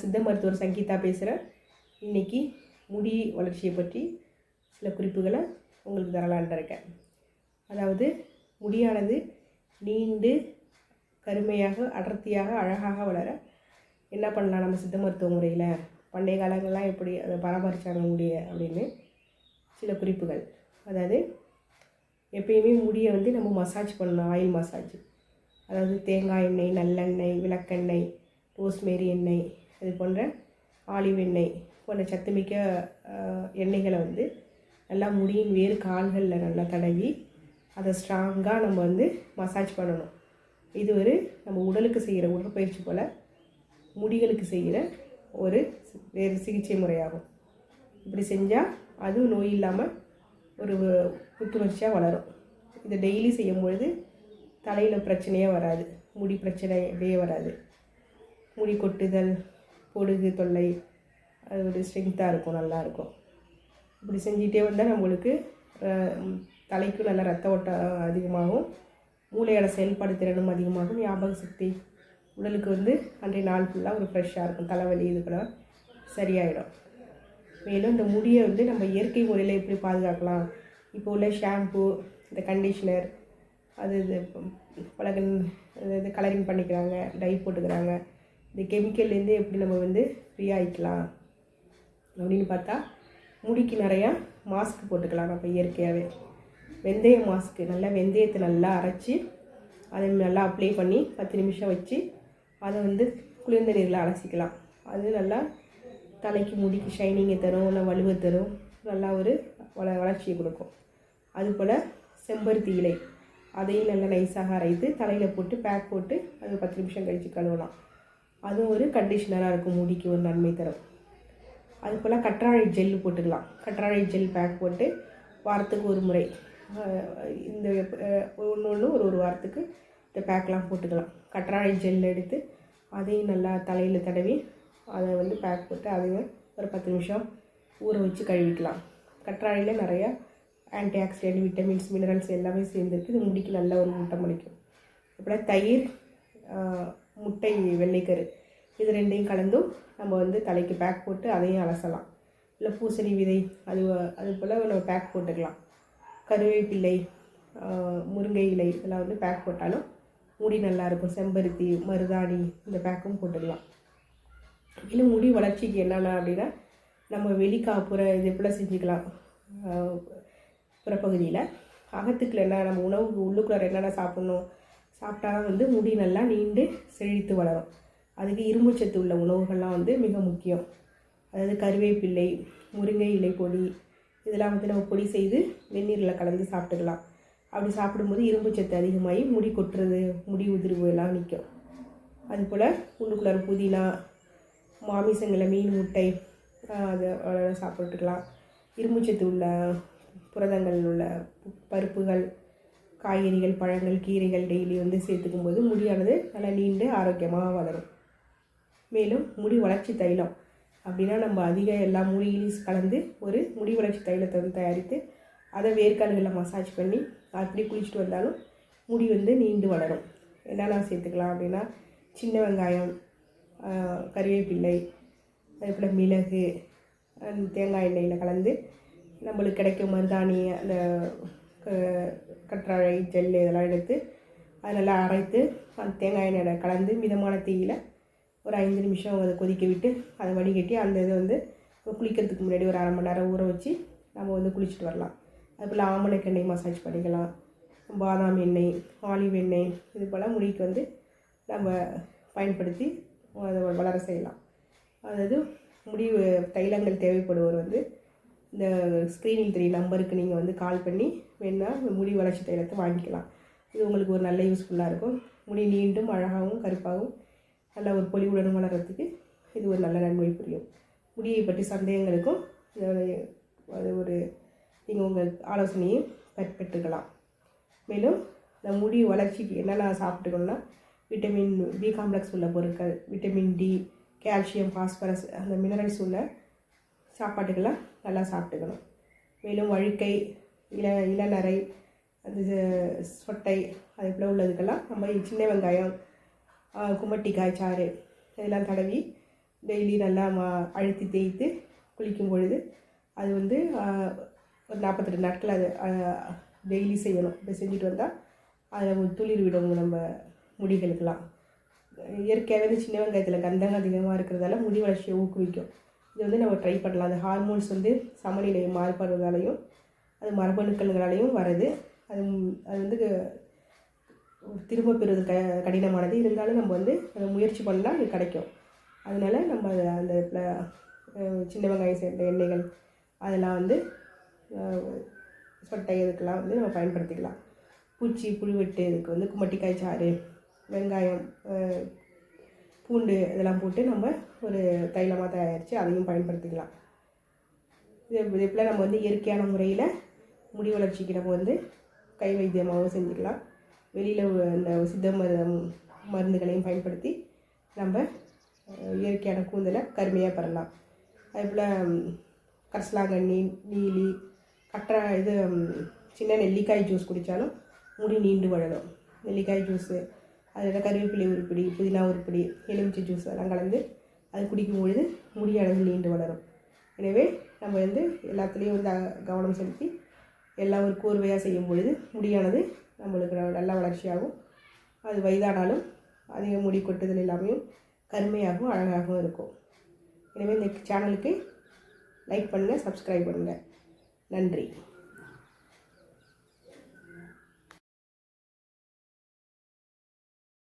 சித்த மருத்துவர் சங்கீதா பேசுகிறேன் இன்னைக்கு முடி வளர்ச்சியை பற்றி சில குறிப்புகளை உங்களுக்கு தரலான் இருக்கேன். அதாவது முடியானது நீண்டு கருமையாக அடர்த்தியாக அழகாக வளர என்ன பண்ணலாம் நம்ம சித்த மருத்துவ முறையில்? பண்டைய காலங்கள்லாம் எப்படி அதை பராமரித்தாங்க முடிய அப்படின்னு சில குறிப்புகள். அதாவது எப்பயுமே முடியை வந்து நம்ம மசாஜ் பண்ணணும் ஆயில் மசாஜ் அதாவது தேங்காய் எண்ணெய் நல்லெண்ணெய் விளக்கெண்ணெய் ரோஸ்மேரி எண்ணெய் இது போன்ற ஆலிவ் எண்ணெய் போன்ற சத்துமிக்க எண்ணெய்களை வந்து நல்லா முடியின் வேறு கால்களில் நல்லா தடவி அதை ஸ்ட்ராங்காக நம்ம வந்து மசாஜ் பண்ணணும். இது ஒரு நம்ம உடலுக்கு செய்கிற உடற்பயிற்சி போல் முடிகளுக்கு செய்கிற ஒரு வேறு சிகிச்சை முறையாகும். இப்படி செஞ்சால் அதுவும் நோய் இல்லாமல் ஒரு புத்துணர்ச்சியாக வளரும். இதை டெய்லி செய்யும் பொழுது தலையில் பிரச்சனையே வராது. முடி பிரச்சனை அப்படியே வராது. முடி கொட்டுதல் பொடுகு தொல்லை அது ஒரு ஸ்ட்ரென்த்தாக இருக்கும் நல்லாயிருக்கும் இப்படி செஞ்சுக்கிட்டே வந்தால் நம்மளுக்கு தலைக்கும் நல்ல ரத்த ஓட்டம் அதிகமாகும். மூளையோட செயல்பாடு திறனும் அதிகமாகும். ஞாபக சக்தி உடலுக்கு வந்து அன்றைய நாள் ஃபுல்லாக ஒரு ஃப்ரெஷ்ஷாக இருக்கும். தலைவலி இதுக்கெல்லாம் சரியாயிடும். மேலும் இந்த முடியை வந்து நம்ம இயற்கை முறையில் எப்படி பாதுகாக்கலாம்? இப்போ உள்ள ஷாம்பு இந்த கண்டிஷ்னர் அது இது பல இது கலரிங் பண்ணிக்கிறாங்க டை போட்டுக்கிறாங்க. இந்த கெமிக்கல்லேருந்து எப்படி நம்ம வந்து ஃப்ரீ ஆகிக்கலாம் அப்படின்னு பார்த்தா முடிக்கு நிறையா மாஸ்க் போட்டுக்கலாம் நம்ம இயற்கையாகவே வெந்தய மாஸ்க்கு நல்லா வெந்தயத்தை நல்லா அரைச்சி அதை நல்லா அப்ளை பண்ணி பத்து நிமிஷம் வச்சு அதை வந்து குளிர்ந்த நீரில் அலசிக்கலாம். அது நல்லா தலைக்கு முடிக்கு ஷைனிங்கை தரும் நல்லா வலுவை தரும் நல்லா ஒரு வள வளர்ச்சியை கொடுக்கும். அதுபோல் செம்பருத்தி இலை அதையும் நல்லா நைஸாக அரைத்து தலையில் போட்டு பேக் போட்டு அது பத்து நிமிஷம் கழித்து கழுவலாம். அதுவும் ஒரு கண்டிஷ்னராக இருக்கும் முடிக்கு ஒரு நன்மை தரும். அது போல் கற்றாழை ஜெல் போட்டுக்கலாம். கற்றாழை ஜெல் பேக் போட்டு வாரத்துக்கு ஒரு முறை இந்த ஒன்று ஒன்று ஒரு ஒரு வாரத்துக்கு இந்த பேக்லாம் போட்டுக்கலாம். கற்றாழை ஜெல் எடுத்து அதையும் நல்லா தலையில் தடவி அதை வந்து பேக் போட்டு அதையும் ஒரு பத்து நிமிஷம் ஊற வச்சு கழுவிக்கலாம். கற்றாழையில் நிறையா ஆன்டி ஆக்சிடென்ட் விட்டமின்ஸ் மினரல்ஸ் எல்லாமே சேர்ந்துருக்கு. இது முடிக்கு நல்ல ஒரு ஊட்டம் அளிக்கும் அப்புறம் தயிர் முட்டை வெள்ளைக்கரு இது ரெண்டையும் கலந்தும் நம்ம வந்து தலைக்கு பேக் போட்டு அதையும் அலசலாம். இல்லை பூசணி விதை அது அது போல் நம்ம பேக் போட்டுக்கலாம். கருவேப்பிள்ளை முருங்கை இலை இதெல்லாம் வந்து பேக் போட்டாலும் முடி நல்லாயிருக்கும் செம்பருத்தி மருதாணி இந்த பேக்கும் போட்டுக்கலாம். இல்லை முடி வளர்ச்சிக்கு என்னென்ன அப்படின்னா நம்ம வெளிக்காப்புற இது போல் செஞ்சுக்கலாம். புறப்பகுதியில். அகத்துக்குள்ள என்ன நம்ம உணவுக்கு உள்ளுக்குள்ளார என்னென்ன சாப்பிட்ணும் சாப்பிட்டா தான் வந்து முடி நல்லா நீண்டு செழித்து வளரும். அதுக்கு இரும்புச்சத்து உள்ள உணவுகள்லாம் வந்து மிக முக்கியம். அதாவது கருவேப்பிள்ளை முருங்கை இலை பொடி இதெல்லாம் வந்து நம்ம பொடி செய்து வெந்நீரில் கலந்து சாப்பிட்டுக்கலாம். அப்படி சாப்பிடும்போது இரும்பு சத்து அதிகமாகி முடி கொட்டுறது முடி உதிர்வு எல்லாம் நிற்கும் அதுபோல் உள்ளுக்குள்ளார புதினா மாமிசங்களை மீன் முட்டை அதை அதை சாப்பிட்டுக்கலாம். இரும்புச்சத்து உள்ள புரதங்கள் உள்ள பருப்புகள் காய்கறிகள் பழங்கள் கீரைகள் டெய்லி வந்து சேர்த்துக்கும் போது முடியானது நல்லா நீண்டு ஆரோக்கியமாக வளரும். மேலும் முடி வளர்ச்சி தைலம் அப்படின்னா நம்ம அதிக எல்லா மூலிகளையும் கலந்து ஒரு முடி வளர்ச்சி தைலத்தை வந்து தயாரித்து அதை வேர்க்கால்களில் மசாஜ் பண்ணி அப்படி குளிச்சுட்டு வந்தாலும் முடி வந்து நீண்டு வளரும். என்னென்ன சேர்த்துக்கலாம் அப்படின்னா சின்ன வெங்காயம் கறிவேப்பிள்ளை அதுபோல் மிளகு தேங்காய் எண்ணெயில் கலந்து நம்மளுக்கு கிடைக்கும் மருதாணி அந்த கற்றாழை ஜெல் இதெல்லாம் எடுத்து அதை நல்லா அரைத்து அந்த தேங்காய் எண்ணெய் கலந்து மிதமான தீயில் ஒரு ஐந்து நிமிஷம் அதை கொதிக்க விட்டு அதை வடிகட்டி அந்த இதை வந்து குளிக்கிறதுக்கு முன்னாடி ஒரு அரை மணி நேரம் ஊற வச்சு நம்ம வந்து குளிச்சுட்டு வரலாம். அதுபோல் ஆமணக்கு எண்ணெய் மசாஜ் பண்ணிக்கலாம். பாதாம் எண்ணெய் ஆலிவ் எண்ணெய் இது போல் முடிக்கு வந்து நம்ம பயன்படுத்தி அதை வளர செய்யலாம். அதாவது முடி தைலங்கள் தேவைப்படுவோர் வந்து இந்த ஸ்க்ரீனில் தெரிய நம்பருக்கு நீங்கள் வந்து கால் பண்ணி வேணால் இந்த முடி வளர்ச்சி தைலத்தை வாங்கிக்கலாம். இது உங்களுக்கு ஒரு நல்ல யூஸ்ஃபுல்லாக இருக்கும். முடி நீண்டும் அழகாகவும் கருப்பாகவும் நல்ல ஒரு பொலிவுடனும் வளர்கிறதுக்கு இது ஒரு நல்ல நன்மை புரியும். முடியை பற்றி சந்தேகங்களுக்கும் அது ஒரு நீங்கள் உங்கள் ஆலோசனையை பெற்றுக்கலாம். மேலும் இந்த முடி வளர்ச்சிக்கு என்னென்ன சாப்பிட்டுக்கணும்னா விட்டமின் பி காம்ப்ளெக்ஸ் உள்ள பொருட்கள் விட்டமின் டி கால்சியம் பாஸ்பரஸ் அந்த மினரல்ஸ் உள்ள சாப்பாட்டுக்கெல்லாம் நல்லா சாப்பிட்டுக்கணும். மேலும் வழுக்கை இள இளநரை அந்த சொட்டை அது போல் உள்ளதுக்கெல்லாம் நம்ம சின்ன வெங்காயம் குமட்டிக்காய் சாறு இதெல்லாம் தடவி டெய்லி நல்லா மா அழுத்தி தேய்த்து குளிக்கும் பொழுது அது வந்து ஒரு நாற்பத்தெட்டு நாட்கள் அது டெய்லி செய்யணும். இப்போ செஞ்சுட்டு வந்தால் அதில் துளிர் விடும் நம்ம முடிகளுக்கெல்லாம். இயற்கையாகவே சின்ன வெங்காயத்தில் கந்தகம் அதிகமாக இருக்கிறதால முடி வளர்ச்சியை ஊக்குவிக்கும். இது வந்து நம்ம ட்ரை பண்ணலாம். அந்த ஹார்மோன்ஸ் வந்து சமநிலை மாறுபடுறதாலையும் அது மரபணுக்கள்களாலையும் வருது அது அது வந்து திரும்ப பெறுவது க கடினமானது. இருந்தாலும் நம்ம வந்து அதை முயற்சி பண்ணால் அது கிடைக்கும். அதனால நம்ம அந்த சின்ன வெங்காயம் சேர்ந்த எண்ணெய்கள் அதெல்லாம் வந்து சொட்டை இதுக்கெல்லாம் வந்து நம்ம பயன்படுத்திக்கலாம். பூச்சி புழுவெட்டு இதுக்கு வந்து குமட்டிக்காய் சாறு வெங்காயம் பூண்டு இதெல்லாம் போட்டு நம்ம ஒரு தைலமாக தயாரித்து அதையும் பயன்படுத்திக்கலாம். இதே இதே நம்ம வந்து இயற்கையான முறையில் முடி வளர்ச்சிக்கு நம்ம வந்து கை வைத்தியமாகவும் செஞ்சுக்கலாம். வெளியில் இந்த சித்த மரு மருந்துகளையும் பயன்படுத்தி நம்ம இயற்கையான கூந்தலை கருமையாக பெறலாம். அதே போல் கரசலாங்கண்ணி நீலி கற்ற இது சின்ன நெல்லிக்காய் ஜூஸ் குடித்தாலும் முடி நீண்டு வளரும். நெல்லிக்காய் ஜூஸு அதில் கருவேப்பிலை உருப்படி புதினா உருப்படி எலுமிச்சை ஜூஸ் அதெல்லாம் கலந்து அது குடிக்கும் பொழுது முடியானது நீண்டு வளரும். எனவே நம்ம வந்து எல்லாத்துலேயும் வந்து கவனம் செலுத்தி எல்லாம் ஒரு கோர்வையாக செய்யும் பொழுது முடியானது நம்மளுக்கு நல்லா நல்ல வளர்ச்சியாகும். அது வயதானாலும் அதிக முடி கொட்டுதல் எல்லாமே கருமையாகவும் அழகாகவும் இருக்கும். எனவே இந்த சேனலுக்கு லைக் பண்ணுங்கள் சப்ஸ்கிரைப் பண்ணுங்கள் நன்றி.